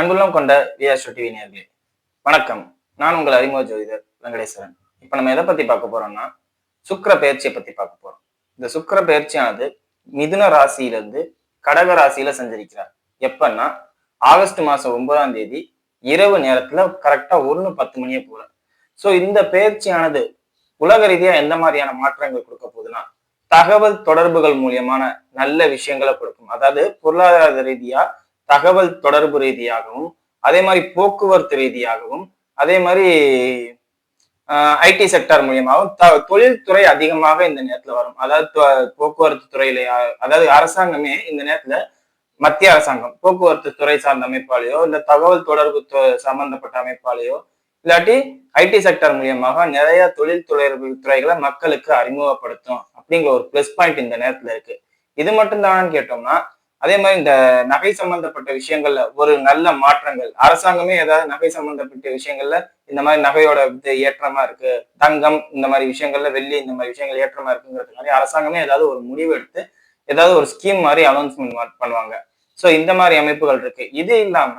அன்புள்ளம் கொண்ட VR TV நேர்களே வணக்கம். நான் உங்கள் அறிமுக ஜோதிடர் வெங்கடேஸ்வரன். இப்போ நம்ம எதை பத்தி பார்க்க போறோம்னா சுக்கர பயிற்சியை பத்தி பார்க்க போறோம். இந்த சுக்கர பயிற்சியானது மிதுன ராசியிலிருந்து கடக ராசியில சஞ்சரிக்கிறார். எப்பன்னா ஆகஸ்ட் மாசம் ஒன்பதாம் தேதி இரவு நேரத்துல கரெக்டா ஒன்று பத்து மணியை போல. ஸோ இந்த பயிற்சியானது உலக ரீதியா எந்த மாதிரியான மாற்றங்கள் கொடுக்க போகுதுன்னா தகவல் தொடர்புகள் மூலியமான நல்ல விஷயங்களை கொடுக்கும். அதாவது பொருளாதார ரீதியா தகவல் தொடர்பு ரீதியாகவும் அதே மாதிரி போக்குவரத்து ரீதியாகவும் அதே மாதிரி ஐடி செக்டார் மூலியமாகவும் த தொழில்துறை அதிகமாக இந்த நேரத்துல வரும். அதாவது போக்குவரத்து துறையில அதாவது அரசாங்கமே இந்த நேரத்துல மத்திய அரசாங்கம் போக்குவரத்து துறை சார்ந்த அமைப்பாலேயோ இல்லை தகவல் தொடர்பு சம்பந்தப்பட்ட அமைப்பாலேயோ இல்லாட்டி ஐடி செக்டார் மூலியமாக நிறைய தொழில் தொடர்பு துறைகளை மக்களுக்கு அறிமுகப்படுத்தும் அப்படிங்கிற ஒரு ப்ளஸ் பாயிண்ட் இந்த நேரத்துல இருக்கு. இது மட்டும்தானு கேட்டோம்னா அதே மாதிரி இந்த நகை சம்பந்தப்பட்ட விஷயங்கள்ல ஒரு நல்ல மாற்றங்கள். அரசாங்கமே ஏதாவது நகை சம்பந்தப்பட்ட விஷயங்கள்ல இந்த மாதிரி நகையோட இது ஏற்றமா இருக்கு தங்கம் இந்த மாதிரி விஷயங்கள்ல வெள்ளி இந்த மாதிரி விஷயங்கள் ஏற்றமா இருக்குங்கிறதுக்காண்டி அரசாங்கமே ஏதாவது ஒரு முடிவு எடுத்து ஏதாவது ஒரு ஸ்கீம் மாதிரி அனௌன்ஸ்மெண்ட் பண்ணுவாங்க. ஸோ இந்த மாதிரி அமைப்புகள் இருக்கு. இது இல்லாம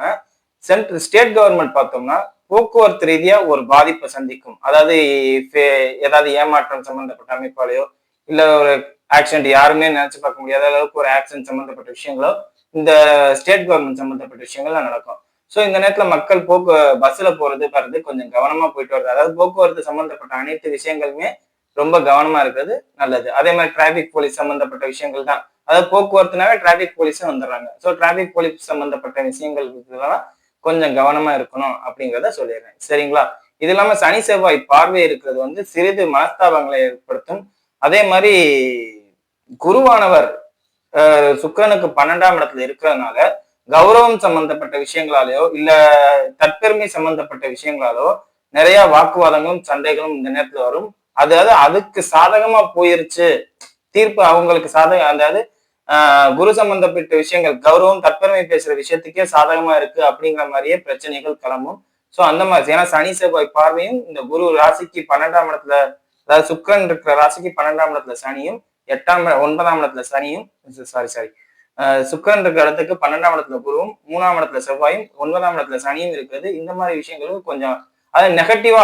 சென்ட்ரல் ஸ்டேட் கவர்மெண்ட் பார்த்தோம்னா போக்குவரத்து ரீதியா ஒரு பாதிப்பை சந்திக்கும். அதாவது ஃபே- ஏதாவது ஏமாற்றம் சம்பந்தப்பட்ட அமைப்பாலேயோ இல்ல ஒரு ஆக்சிடென்ட் யாருமே நினைச்சு பார்க்க முடியாத அளவுக்கு ஒரு ஆக்சிடென்ட் சம்பந்தப்பட்ட விஷயங்களோ இந்த ஸ்டேட் கவர்மெண்ட் சம்பந்தப்பட்ட விஷயங்கள்லாம் நடக்கும். ஸோ இந்த நேரத்தில் மக்கள் போக்கு பஸ்ஸில் போகிறது வர்றது கொஞ்சம் கவனமாக போயிட்டு வருது அதாவது போக்குவரத்து சம்மந்தப்பட்ட அனைத்து விஷயங்களுமே ரொம்ப கவனமாக இருக்கிறது நல்லது. அதே மாதிரி டிராஃபிக் போலீஸ் சம்மந்தப்பட்ட விஷயங்கள் தான். அதாவது போக்குவரத்துனாவே டிராஃபிக் போலீஸும் வந்துடுறாங்க. ஸோ டிராஃபிக் போலீஸ் சம்மந்தப்பட்ட விஷயங்கள் இதெல்லாம் கொஞ்சம் கவனமாக இருக்கணும் அப்படிங்கிறத சொல்லிடுறேன். சரிங்களா? இது இல்லாமல் சனி செவ்வாய் பார்வை இருக்கிறது வந்து சிறிது மனஸ்தாபங்களை ஏற்படுத்தும். அதே மாதிரி குருவானவர் சுக்கிரனுக்கு பன்னெண்டாம் இடத்துல இருக்கிறதுனால கௌரவம் சம்பந்தப்பட்ட விஷயங்களாலேயோ இல்ல தற்பெருமை சம்பந்தப்பட்ட விஷயங்களாலோ நிறைய வாக்குவாதங்களும் சண்டைகளும் இந்த நேரத்துல வரும். அதாவது அதுக்கு சாதகமா போயிருச்சு. தீர்ப்பு அவங்களுக்கு சாதக அதாவது ஆஹ் குரு சம்பந்தப்பட்ட விஷயங்கள் கௌரவம் தற்பெருமை பேசுற விஷயத்துக்கே சாதகமா இருக்கு அப்படிங்கிற மாதிரியே பிரச்சனைகள் கிளம்பும். சோ அந்த மாதிரி ஏன்னா சனி செவ்வாய் பார்வையும் இந்த குரு ராசிக்கு பன்னெண்டாம் இடத்துல அதாவது சுக்கிரன் இருக்கிற ராசிக்கு பன்னெண்டாம் இடத்துல சனியும் எட்டாம் ஒன்பதாம் இடத்துல சனியும் சாரி சாரி சுக்கரன் இருக்கிற இடத்துக்கு பன்னெண்டாம் இடத்துல குருவும் மூணாம் இடத்துல செவ்வாயும் ஒன்பதாம் இடத்துல சனியும் இருக்கிறது. இந்த மாதிரி விஷயங்களுக்கு கொஞ்சம் அதாவது நெகட்டிவா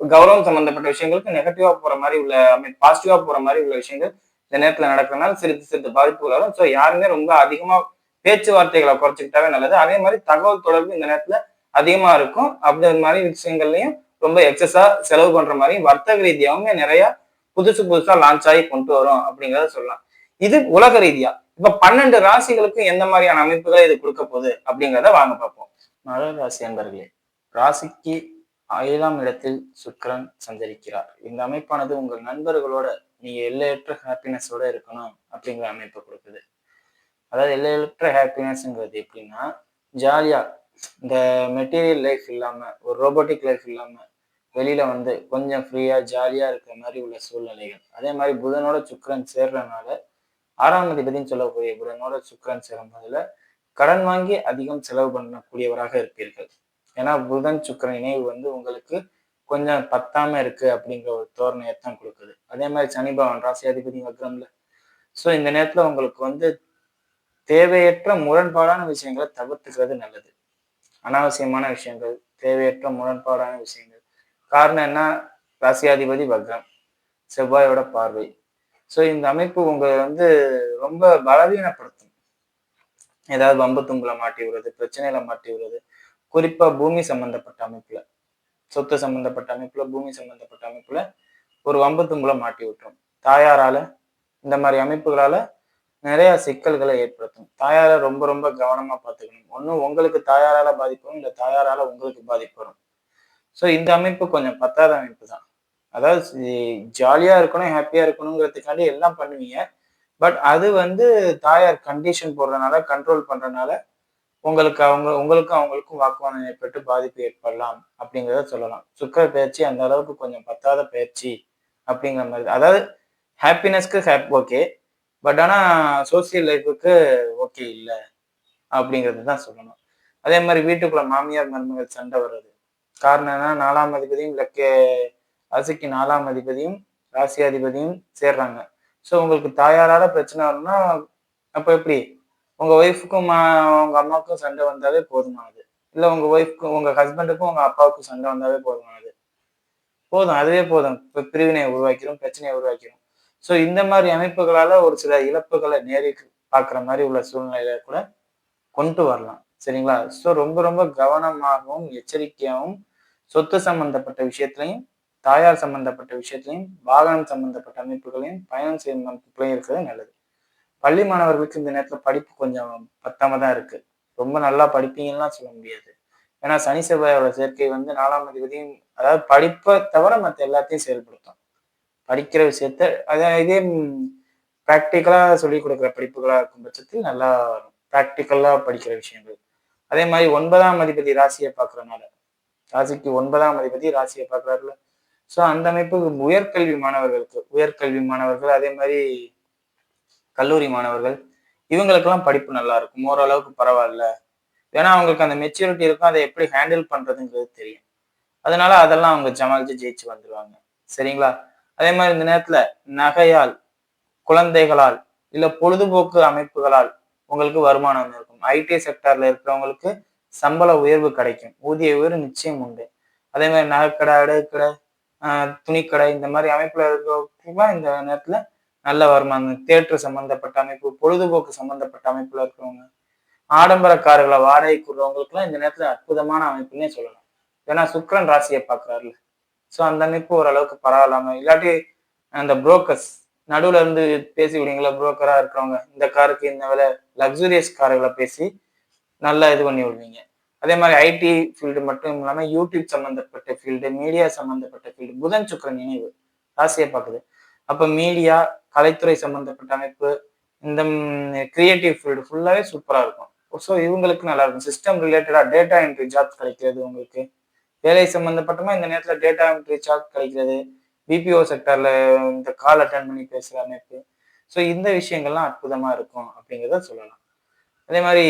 கௌரவம் சம்பந்தப்பட்ட விஷயங்களுக்கு நெகட்டிவா போற மாதிரி உள்ள ஐ மீன் பாசிட்டிவா போற மாதிரி உள்ள விஷயங்கள் இந்த நேரத்துல நடக்கிறதுனால சிறிது சிறிது பாதிப்புகள் வரும். ஸோ யாருமே ரொம்ப அதிகமா பேச்சுவார்த்தைகளை குறைச்சிக்கிட்டாவே நல்லது. அதே மாதிரி தகவல் தொடர்பு இந்த நேரத்துல அதிகமா இருக்கும். அப்படி மாதிரி விஷயங்கள்லயும் ரொம்ப எக்ஸஸா செலவு பண்ற மாதிரி வர்த்தக ரீதியாகவுமே நிறைய புதுசு புதுசா லான்ச் ஆகி கொண்டு வரும் அப்படிங்கறத சொல்லலாம். இது உலக ரீதியா. இப்ப பன்னெண்டு ராசிகளுக்கும் எந்த மாதிரியான அமைப்புகளை இது கொடுக்க போகுது அப்படிங்கிறத வாங்க பார்ப்போம். மகர ராசி அன்பர்களே ராசிக்கு ஏழாம் இடத்தில் சுக்கரன் சஞ்சரிக்கிறார். இந்த அமைப்பானது உங்கள் நண்பர்களோட நீங்க எல்லையற்ற ஹாப்பினஸோட இருக்கணும் அப்படிங்கிற அமைப்பை கொடுக்குது. அதாவது எல்லையற்ற ஹாப்பினஸ்ங்கிறது எப்படின்னா ஜாலியா இந்த மெட்டீரியல் லைஃப் இல்லாம ஒரு ரோபோட்டிக் லைஃப் இல்லாம வெளியில வந்து கொஞ்சம் ஃப்ரீயா ஜாலியா இருக்கிற மாதிரி உள்ள சூழ்நிலைகள். அதே மாதிரி புதனோட சுக்கரன் சேர்றதுனால ஆறாம் அதிபதினு சொல்லக்கூடிய புதனோட சுக்கரன் சேரும் போதுல கடன் வாங்கி அதிகம் செலவு பண்ணக்கூடியவராக இருப்பீர்கள். ஏன்னா புதன் சுக்கரன் இணைவு வந்து உங்களுக்கு கொஞ்சம் பத்தாம இருக்கு அப்படிங்கிற ஒரு தோரணையை தான் கொடுக்குது. அதே மாதிரி சனி பவன் ராசி அதிபதி வக்ரம்ல. ஸோ இந்த நேரத்துல உங்களுக்கு வந்து தேவையற்ற முரண்பாடான விஷயங்களை தவிர்த்துக்கிறது நல்லது. அனாவசியமான விஷயங்கள் தேவையற்ற முரண்பாடான விஷயங்கள் காரணம் என்ன? ராசியாதிபதி வக்ரம் செவ்வாயோட பார்வை. ஸோ இந்த அமைப்பு உங்களை வந்து ரொம்ப பலவீனப்படுத்தும். ஏதாவது வம்பு தும்புல மாட்டி விடுறது பிரச்சனையில மாட்டி விடுறது. குறிப்பா பூமி சம்பந்தப்பட்ட அமைப்புல சொத்து சம்பந்தப்பட்ட அமைப்புல பூமி சம்பந்தப்பட்ட அமைப்புல ஒரு வம்பு தும்புல மாட்டி விட்டுரும். தாயாரால இந்த மாதிரி அமைப்புகளால நிறைய சிக்கல்களை ஏற்படுத்தும். தாயாரை ரொம்ப ரொம்ப கவனமா பார்த்துக்கணும். ஒன்றும் உங்களுக்கு தாயாரால பாதிப்பு வரும் தாயாரால உங்களுக்கு பாதிப்பு வரும். ஸோ இந்த அமைப்பு கொஞ்சம் பத்தாத அமைப்பு தான் அதாவது ஜாலியாக இருக்கணும் ஹாப்பியாக இருக்கணுங்கிறதுக்காண்டி எல்லாம் பண்ணுவீங்க. பட் அது வந்து தாயார் கண்டிஷன் போடுறதுனால கண்ட்ரோல் பண்ணுறனால உங்களுக்கு அவங்க உங்களுக்கும் அவங்களுக்கும் வாக்குவாதம் ஏற்பட்டு பாதிப்பு ஏற்படலாம் அப்படிங்கிறத சொல்லலாம். சுக்கர பயிற்சி அந்த அளவுக்கு கொஞ்சம் பத்தாத பயிற்சி அப்படிங்கிற மாதிரி. அதாவது ஹாப்பினஸ்க்கு ஹாப் ஓகே பட் ஆனால் சோசியல் லைஃபுக்கு ஓகே இல்லை அப்படிங்கிறது தான் சொல்லணும். அதே மாதிரி வீட்டுக்குள்ள மாமியார் மருமகள் சண்டை வர்றது காரணம் என்ன நாலாம் அதிபதியும் லக்கே ராசிக்கு நாலாம் அதிபதியும் ராசியாதிபதியும் சேர்றாங்க. ஸோ உங்களுக்கு தாயாரால பிரச்சனை வரும்னா அப்போ எப்படி? உங்க ஒய்ஃபுக்கும் உங்க அம்மாவுக்கும் சண்டை வந்தாலே போதுமானது இல்லை உங்க ஒய்ஃப்க்கும் உங்க ஹஸ்பண்டுக்கும் உங்க அப்பாவுக்கும் சண்டை வந்தாவே போதுமானது போதும். அதுவே போதும். இப்போ பிரிவினை உருவாக்கிடும் பிரச்சனையை உருவாக்கிடும் ஸோ இந்த மாதிரி அமைப்புகளால ஒரு சில இழப்புகளை நேரி பார்க்குற மாதிரி உள்ள சூழ்நிலையில கூட கொண்டு வரலாம். சரிங்களா? ஸோ ரொம்ப ரொம்ப கவனமாகவும் எச்சரிக்கையாகவும் சொத்து சம்பந்தப்பட்ட விஷயத்திலையும் தாயார் சம்பந்தப்பட்ட விஷயத்திலையும் வாகனம் சம்பந்தப்பட்ட அமைப்புகளையும் பயணம் செய்யும் அமைப்புகளையும் இருக்கிறது நல்லது. பள்ளி மாணவர்களுக்கு இந்த நேரத்தில் படிப்பு கொஞ்சம் பத்தாம தான் இருக்கு. ரொம்ப நல்லா படிப்பீங்கலாம் சொல்ல முடியாது. ஏன்னா சனி செவ்வாயோட சேர்க்கை வந்து நாலாம் அதிபதியும் அதாவது படிப்பை தவிர மற்ற எல்லாத்தையும் செயல்படுத்தும். படிக்கிற விஷயத்த அதை இதே ப்ராக்டிக்கலாக சொல்லிக் கொடுக்குற படிப்புகளாக இருக்கும் பட்சத்தில் நல்லா ப்ராக்டிக்கலாக படிக்கிற விஷயங்கள். அதே மாதிரி ஒன்பதாம் அதிபதி ராசியை பார்க்குறனால ராசிக்கு ஒன்பதாம் அதிபதி ராசியை பார்க்குறாருல ஸோ அந்த அமைப்பு உயர்கல்வி மாணவர்களுக்கு உயர்கல்வி மாணவர்கள் அதே மாதிரி கல்லூரி மாணவர்கள் இவங்களுக்கெல்லாம் படிப்பு நல்லா இருக்கும். ஓரளவுக்கு பரவாயில்ல. ஏன்னா அவங்களுக்கு அந்த மெச்சூரிட்டி இருக்கும். அதை எப்படி ஹேண்டில் பண்றதுங்கிறது தெரியும். அதனால அதெல்லாம் அவங்க ஜமாளிச்சு ஜெயிச்சு வந்துருவாங்க. சரிங்களா? அதே மாதிரி இந்த நேரத்துல நகையால் குழந்தைகளால் இல்ல பொழுதுபோக்கு அமைப்புகளால் உங்களுக்கு வருமானம் இருக்கும். ஐடி செக்டார்ல இருக்கிறவங்களுக்கு சம்பள உயர்வு கிடைக்கும். ஊதிய உயர்வு நிச்சயம் உண்டு. அதே மாதிரி நகைக்கடை அடகுக்கடை துணிக்கடை இந்த மாதிரி அமைப்புல இருக்கிறவங்க இந்த நேரத்துல நல்ல வருமானம். தேட்டர் சம்பந்தப்பட்ட அமைப்பு பொழுதுபோக்கு சம்பந்தப்பட்ட அமைப்புல இருக்கிறவங்க ஆடம்பர வாடகைக்கு விடுறவங்களுக்குலாம் இந்த நேரத்துல அற்புதமான அமைப்புன்னே சொல்லலாம். ஏன்னா சுக்கரன் ராசியை பாக்குறாருல ஸோ அந்த அமைப்பு ஓரளவுக்கு பரவாயில்லாம இல்லாட்டி அந்த புரோக்கர்ஸ் நடுவுல இருந்து பேசி விடுங்களா புரோக்கரா இருக்கிறவங்க இந்த காருக்கு இந்த விலை லக்ஸூரியஸ் கார்களை பேசி நல்லா இது பண்ணி விடுவீங்க. அதே மாதிரி ஐடி ஃபீல்டு மட்டும் இல்லாமல் யூடியூப் சம்மந்தப்பட்ட ஃபீல்டு மீடியா சம்மந்தப்பட்ட ஃபீல்டு புதன் சுக்கரன் நினைவு ராசியை பார்க்குது. அப்போ மீடியா கலைத்துறை சம்மந்தப்பட்ட அமைப்பு இந்த கிரியேட்டிவ் ஃபீல்டு ஃபுல்லாகவே சூப்பராக இருக்கும். ஸோ இவங்களுக்கு நல்லா இருக்கும். சிஸ்டம் ரிலேட்டடாக டேட்டா என்ட்ரி ஜாப் கிடைக்கிறது உங்களுக்கு. வேலை சம்மந்தப்பட்டமா இந்த நேரத்தில் டேட்டா என்ட்ரி ஜாப் கிடைக்கிறது. பிபிஓ செக்டரில் இந்த கால் அட்டன் பண்ணி பேசுகிற அமைப்பு. ஸோ இந்த விஷயங்கள்லாம் அற்புதமாக இருக்கும் அப்படிங்கிறத சொல்லலாம். அதே மாதிரி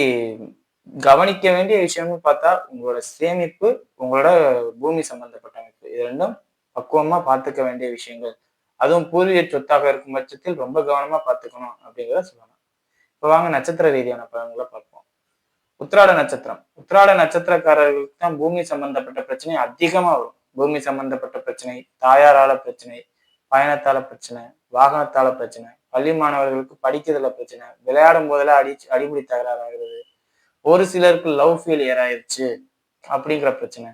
கவனிக்க வேண்டிய விஷயம்னு பார்த்தா உங்களோட சேமிப்பு உங்களோட பூமி சம்பந்தப்பட்ட அமைப்பு. இது ரெண்டும் பக்குவமா பார்த்துக்க வேண்டிய விஷயங்கள். அதுவும் பூர்வீக சொத்தாக இருக்கும் பட்சத்தில் ரொம்ப கவனமா பார்த்துக்கணும் அப்படிங்கிறத சொல்லலாம். இப்போ வாங்க நட்சத்திர ரீதியான பலன்களை பார்ப்போம். உத்திராட நட்சத்திரம். உத்திராட நட்சத்திரக்காரர்களுக்கு தான் பூமி சம்பந்தப்பட்ட பிரச்சனை அதிகமா வரும். பூமி சம்பந்தப்பட்ட பிரச்சனை தாயாரால பிரச்சனை பயணத்தால பிரச்சனை வாகனத்தால பிரச்சனை பள்ளி மாணவர்களுக்கு படிக்கிறதுல பிரச்சனை விளையாடும் போதெல்லாம் அடி அடிப்படை தகராறு ஆகிறது ஒரு சிலருக்கு லவ் ஃபெயிலியர் ஆயிடுச்சு அப்படிங்கிற பிரச்சனை.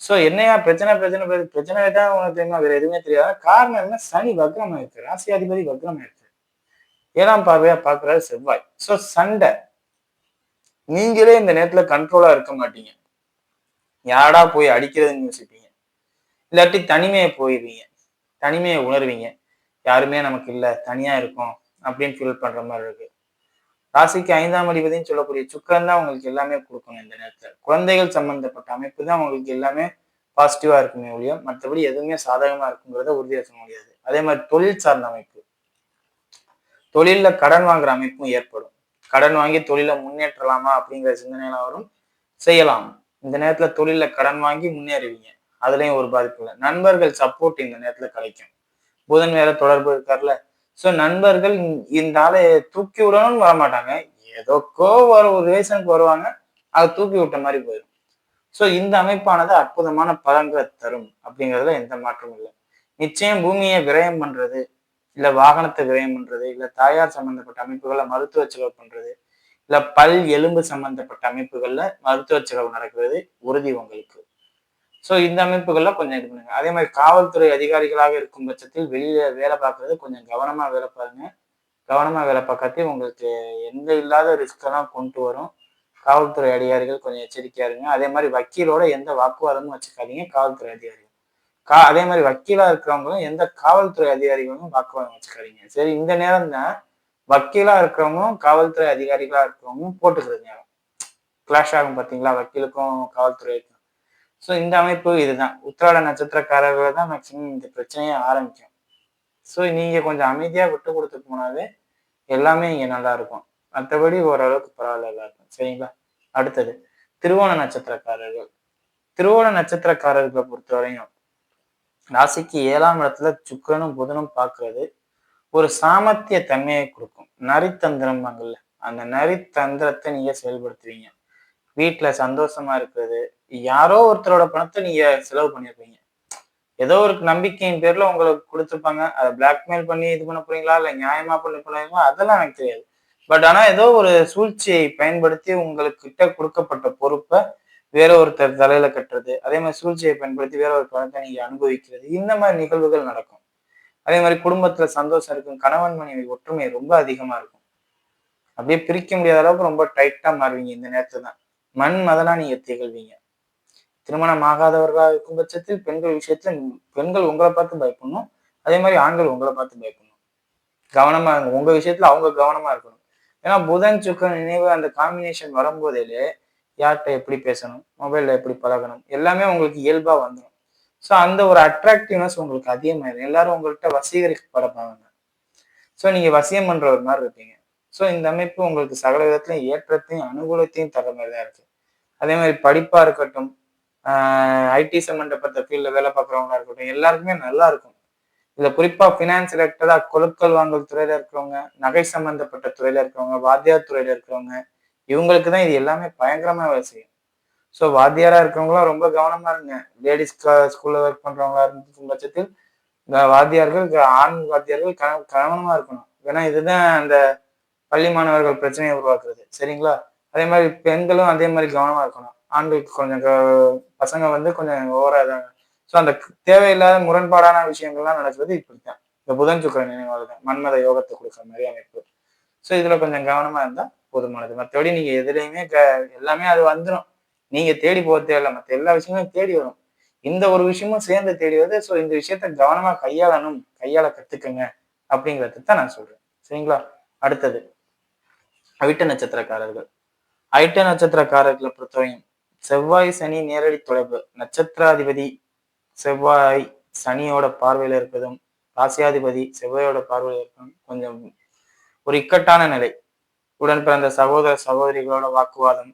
ஸோ என்னையா பிரச்சனை பிரச்சனை பிரச்சனை தான் உனக்கு தெரியுமா? வேற எதுவுமே தெரியாது. காரணம் என்ன? சனி வக்ரம் ஆயிருக்கு ராசியாதிபதி வக்ரம் ஆயிருக்கு ஏழாம் பார்வையா பாக்குறாரு செவ்வாய். ஸோ சண்டை. நீங்களே இந்த நேரத்துல கண்ட்ரோலா இருக்க மாட்டீங்க. யாரா போய் அடிக்கிறதுன்னு யோசிப்பீங்க. இல்லாட்டி தனிமையை போயிடுவீங்க. தனிமையை உணர்வீங்க. யாருமே நமக்கு இல்லை தனியா இருக்கும் அப்படின்னு ஃபீல் பண்ற மாதிரி இருக்கு. ராசிக்கு ஐந்தாம் அதிபதினு சொல்லக்கூடிய சுக்கரன் தான் உங்களுக்கு எல்லாமே கொடுக்கணும் இந்த நேரத்தில். குழந்தைகள் சம்பந்தப்பட்ட அமைப்பு தான் உங்களுக்கு எல்லாமே பாசிட்டிவா இருக்குமே ஒழிய மற்றபடி எதுவுமே சாதகமா இருக்குங்கிறத உறுதியாக சொல்ல முடியாது. அதே மாதிரி தொழில் சார்ந்த அமைப்பு. தொழில கடன் வாங்குற அமைப்பும் ஏற்படும். கடன் வாங்கி தொழிலை முன்னேற்றலாமா அப்படிங்கிற சிந்தனையெல்லாம் வரும். செய்யலாம். இந்த நேரத்துல தொழில கடன் வாங்கி முன்னேறுவீங்க. அதுலயும் ஒரு பாதிப்பு இல்லை. நண்பர்கள் சப்போர்ட் இந்த நேரத்துல கிடைக்கும். புதன் வேற தொடர்பு இருக்கார்ல. ஸோ நண்பர்கள் இந்த ஆளை தூக்கி விடணும்னு வரமாட்டாங்க. ஏதோக்கோ ஒரு ஒரு ரீசனுக்கு வருவாங்க அதை தூக்கி விட்ட மாதிரி போயிடும். ஸோ இந்த அமைப்பானது அற்புதமான பலன்களை தரும் அப்படிங்கிறதுல எந்த மாற்றமும் இல்லை. நிச்சயம் பூமியை விரயம் பண்றது இல்ல வாகனத்தை விரயம் பண்றது இல்ல தாயார் சம்பந்தப்பட்ட அமைப்புகளை மருத்துவ செலவு பண்றது இல்ல பல் எலும்பு சம்பந்தப்பட்ட அமைப்புகளில் மருத்துவ செலவு நடக்கிறது உறுதி உங்களுக்கு. ஸோ இந்த அமைப்புகள்லாம் கொஞ்சம் இது பண்ணுங்க. அதே மாதிரி காவல்துறை அதிகாரிகளாக இருக்கும் பட்சத்தில் வெளியில வேலை பார்க்கறது கொஞ்சம் கவனமா வேலை பாருங்க. கவனமா வேலை பார்க்காதே உங்களுக்கு எந்த இல்லாத ரிஸ்க்கெல்லாம் கொண்டு வரும். காவல்துறை அதிகாரிகள் கொஞ்சம் எச்சரிக்கையா இருங்க. அதே மாதிரி வக்கீலோட எந்த வாக்குவாதமும் வச்சுக்காதீங்க காவல்துறை அதிகாரிகள். கா அதே மாதிரி வக்கீலா இருக்கிறவங்களும் எந்த காவல்துறை அதிகாரிகளும் வாக்குவாதம் வச்சுக்காதீங்க. சரி இந்த நேரம் தான் வக்கீலா இருக்கிறவங்களும் காவல்துறை அதிகாரிகளா இருக்கிறவங்களும் போட்டுக்கிறது நேரம். கிளாஷ் ஆகும் பார்த்தீங்களா வக்கீலுக்கும் காவல்துறைக்கும். ஸோ இந்த அமைப்பு இதுதான். உத்திராட நட்சத்திரக்காரர்கள் தான் மேக்சிமம் இந்த பிரச்சனையே ஆரம்பிக்கும். ஸோ நீங்கள் கொஞ்சம் அமைதியாக விட்டு கொடுத்து போனாவே எல்லாமே இங்கே நல்லா இருக்கும். மற்றபடி ஓரளவுக்கு பரவாயில்ல நல்லா இருக்கும் சரிங்களா? அடுத்தது திருவோண நட்சத்திரக்காரர்கள். திருவோண நட்சத்திரக்காரர்களை பொறுத்தவரையும் ராசிக்கு ஏழாம் இடத்துல சுக்கரனும் புதனும் பார்க்கறது ஒரு சாமர்த்திய தன்மையை கொடுக்கும். நரித்தந்திரம் அந்த நரித்தந்திரத்தை நீங்க செயல்படுத்துவீங்க. வீட்டுல சந்தோஷமா இருக்கிறது யாரோ ஒருத்தரோட பணத்தை நீங்க செலவு பண்ணிருப்பீங்க. ஏதோ ஒரு நம்பிக்கையின் பேர்ல உங்களுக்கு கொடுத்துருப்பாங்க. அதை பிளாக்மெயில் பண்ணி இது பண்ண போறீங்களா? இல்ல நியாயமா பண்ண போறீங்களா? அதெல்லாம் எனக்கு தெரியாது. பட் ஆனா ஏதோ ஒரு சூழ்ச்சியை பயன்படுத்தி உங்களுக்கு கிட்ட கொடுக்கப்பட்ட பொறுப்பை வேற ஒருத்தர் தலையில கட்டுறது அதே மாதிரி சூழ்ச்சியை பயன்படுத்தி வேற ஒரு பணத்தை நீங்க அனுபவிக்கிறது இந்த மாதிரி நிகழ்வுகள் நடக்கும். அதே மாதிரி குடும்பத்துல சந்தோஷம் இருக்கும் கணவன் மனைவி ஒற்றுமை ரொம்ப அதிகமா இருக்கும். அப்படியே பிரிக்க முடியாத அளவுக்கு ரொம்ப டைட்டா மாறுவீங்க இந்த நேரத்துல தான். மண் மதனா நீங்க திகழ்வீங்க. திருமணம் ஆகாதவர்களாக இருக்கும் பட்சத்தில் பெண்கள் விஷயத்துல பெண்கள் உங்களை பார்த்து பயப்படணும். அதே மாதிரி ஆண்கள் உங்களை பார்த்து பயப்படணும். கவனமா இருங்க. உங்க விஷயத்துல அவங்க கவனமா இருக்கணும். ஏன்னா புதன் சுக்கன் நினைவு அந்த காம்பினேஷன் வரும்போதே யார்கிட்ட எப்படி பேசணும்? மொபைல்ல எப்படி பழகணும்? எல்லாமே உங்களுக்கு இயல்பா வந்துடும் ஸோ அந்த ஒரு அட்ராக்டிவ்னஸ் உங்களுக்கு அதிகமாயிடும் எல்லாரும் உங்கள்கிட்ட வசீகரிக்கப்படப்பாங்க ஸோ நீங்க வசியம் பண்ற ஒரு மாதிரி இருப்பீங்க. ஸோ இந்த அமைப்பு உங்களுக்கு சகல விதத்திலையும் ஏற்றத்தையும் அனுகூலத்தையும் தர மாதிரி தான் இருக்கு. அதே மாதிரி படிப்பா இருக்கட்டும் ஐடி சம்மந்தப்பட்ட ஃபீல்டில் வேலை பார்க்குறவங்களா இருக்கட்டும் எல்லாருக்குமே நல்லா இருக்கும். இதில் குறிப்பா ஃபினான்ஸ் ரிலேட்டடாக கொழுக்கள் வாங்கல் துறையில இருக்கிறவங்க நகை சம்மந்தப்பட்ட துறையில இருக்கிறவங்க வாத்தியார் துறையில இருக்கிறவங்க இவங்களுக்கு தான் இது எல்லாமே பயங்கரமாக வேலை செய்யும். ஸோ வாத்தியாரா இருக்கிறவங்களாம் ரொம்ப கவனமா இருங்க. லேடிஸ் ஸ்கூலில் ஒர்க் பண்றவங்களா இருக்கும் பட்சத்தில் இந்த வாத்தியார்கள் ஆண் வாத்தியார்கள் கவனமா இருக்கணும். ஏன்னா இதுதான் அந்த பள்ளி மாணவர்கள் பிரச்சனையை உருவாக்குறது. சரிங்களா? அதே மாதிரி பெண்களும் அதே மாதிரி கவனமா இருக்கணும். ஆண்களுக்கு கொஞ்சம் பசங்க வந்து கொஞ்சம் ஓவரா இதாங்க ஸோ அந்த தேவையில்லாத முரண்பாடான விஷயங்கள்லாம் நடக்கிறது இப்படித்தான். இந்த புதன் சுக்கர நினைவாக தான் மன்மத யோகத்தை கொடுக்குற மாதிரி அமைப்பு. ஸோ இதுல கொஞ்சம் கவனமா இருந்தா போதுமானது. மற்றபடி நீங்க எதுலையுமே எல்லாமே அது வந்துடும் நீங்க தேடி போக தேவையில்ல. மற்ற எல்லா விஷயங்களும் தேடி வரும். இந்த ஒரு விஷயமும் சேர்ந்து தேடி வருது. ஸோ இந்த விஷயத்த கவனமா கையாளணும். கையாள கத்துக்கங்க. அப்படிங்கிறது தான் நான் சொல்றேன். சரிங்களா? அடுத்தது. அவிட்ட நட்சத்திரக்காரர்கள். அவிட்ட நட்சத்திரக்காரர்களை பொறுத்தவரையும் செவ்வாய் சனி நேரடி தொடர்பு. நட்சத்திராதிபதி செவ்வாய் சனியோட பார்வையில இருப்பதும் ராசியாதிபதி செவ்வாயோட பார்வையில் இருப்பதும் கொஞ்சம் ஒரு இக்கட்டான நிலை. உடன் பிறந்த சகோதர சகோதரிகளோட வாக்குவாதம்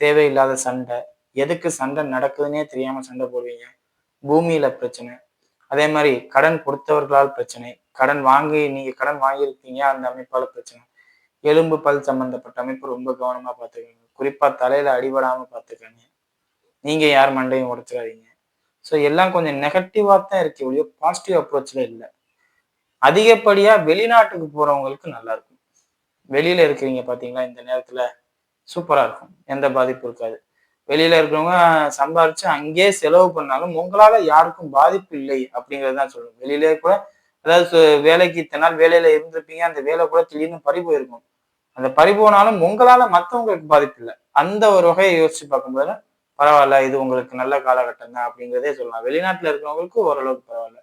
தேவையில்லாத சண்டை எதுக்கு சண்டை நடக்குதுன்னே தெரியாம சண்டை போடுவீங்க. பூமியில பிரச்சனை. அதே மாதிரி கடன் கொடுத்தவர்களால் பிரச்சனை. கடன் வாங்கி நீங்க கடன் வாங்கியிருக்கீங்க அந்த அமைப்பால பிரச்சனை. எலும்பு பல் சம்பந்தப்பட்ட அமைப்பு ரொம்ப கவனமா பார்த்துக்கோங்க. குறிப்பா தலையில அடிபடாம பார்த்துக்கோங்க. நீங்க யார் மண்டையும் உடைச்சிடாதீங்க. ஸோ எல்லாம் கொஞ்சம் நெகட்டிவா தான் இருக்கே. ஒழிய பாசிட்டிவ் அப்ரோச்சில் இல்லை. அதிகப்படியா வெளிநாட்டுக்கு போறவங்களுக்கு நல்லா இருக்கும். வெளியில இருக்கிறீங்க பாத்தீங்களா இந்த நேரத்துல சூப்பரா இருக்கும். எந்த பாதிப்பும் இருக்காது. வெளியில இருக்கிறவங்க சம்பாரிச்சு அங்கேயே செலவு பண்ணாலும் உங்களால யாருக்கும் பாதிப்பு இல்லை அப்படிங்கிறது தான் சொல்லணும் வெளியிலே கூட அதாவது வேலைக்கு இத்தனை நாள் வேலையில இருந்திருப்பீங்க அந்த வேலை கூட திடீர்னு பறி போயிருக்கும். அந்த பறி போனாலும் உங்களால மற்றவங்களுக்கு பாதிப்பு இல்லை அந்த ஒரு வகையை யோசிச்சு பார்க்கும்போது பரவாயில்ல இது உங்களுக்கு நல்ல காலகட்டம் தான் அப்படிங்கிறதே சொல்லலாம். வெளிநாட்டுல இருக்கிறவங்களுக்கு ஓரளவுக்கு பரவாயில்ல.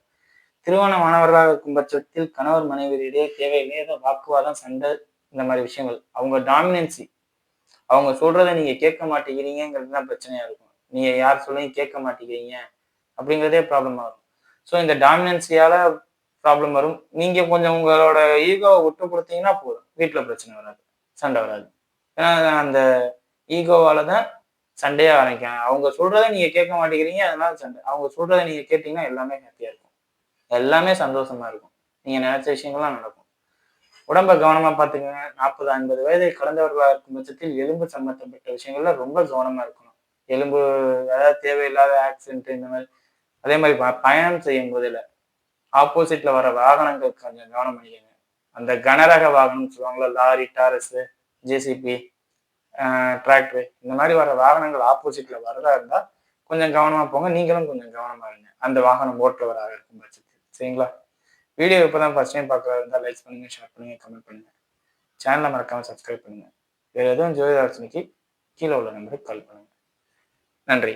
திருமண மாணவர்களாக இருக்கும் பட்சத்தில் கணவர் மனைவியிடையே தேவையில்லையே வாக்குவாதம் சண்டை இந்த மாதிரி விஷயங்கள். அவங்க டாமினன்சி அவங்க சொல்றத நீங்க கேட்க மாட்டேங்கிறீங்கிறது தான் பிரச்சனையா இருக்கும். நீங்க யார் சொல்லையும் கேட்க மாட்டேங்கிறீங்க அப்படிங்கிறதே ப்ராப்ளம் ஆகும் ஸோ இந்த டாமினன்சியால ப்ராப்ளம் வரும். நீங்க கொஞ்சம் உங்களோட ஈகோவை விட்டு கொடுத்தீங்கன்னா போதும். வீட்டுல பிரச்சனை வராது. சண்டை வராது. ஏன்னா அந்த ஈகோவால தான் சண்டையே ஆரம்பிக்கும். அவங்க சொல்றதை நீங்க கேட்க மாட்டேங்கிறீங்க அதனால சண்டை. அவங்க சொல்றதை நீங்க கேட்டீங்கன்னா எல்லாமே ஹாப்பியா இருக்கும். எல்லாமே சந்தோஷமா இருக்கும். நீங்க நினைச்ச விஷயங்கள்லாம் நடக்கும். உடம்ப கவனமா பாத்துக்கோங்க நாற்பது ஐம்பது வயதை கடந்தவர்களாக இருக்கும் பட்சத்தில் எலும்பு சம்பந்தப்பட்ட விஷயங்கள்ல ரொம்ப கவனமா இருக்கணும். எலும்பு அதாவது தேவையில்லாத ஆக்சிடென்ட் இந்த மாதிரி அதே மாதிரி பயணம் செய்யும் போதில் ஆப்போசிட்ல வர வாகனங்கள் கொஞ்சம் கவனம் பண்ணிக்கோங்க அந்த கனரக வாகனம் சொல்லுவாங்களா லாரி டாரஸ் ஜேசிபி டிராக்டர் இந்த மாதிரி வர வாகனங்கள் ஆப்போசிட்ல வரதா இருந்தா கொஞ்சம் கவனமா போங்க. நீங்களும் கொஞ்சம் கவனமா இருங்க. அந்த வாகனம் ஓட்டுறவராக இருக்கும் பட்சத்தில். சரிங்களா? வீடியோ இப்போதான் ஃபர்ஸ்ட் டைம் பார்க்குறதா இருந்தால் லைக் பண்ணுங்க ஷேர் பண்ணுங்க கமெண்ட் பண்ணுங்க. சேனலை மறக்காம சப்ஸ்கிரைப் பண்ணுங்க. வேறு எதுவும் ஜோதிதாசனிக்கு கீழே உள்ள நம்பருக்கு கால் பண்ணுங்க. நன்றி.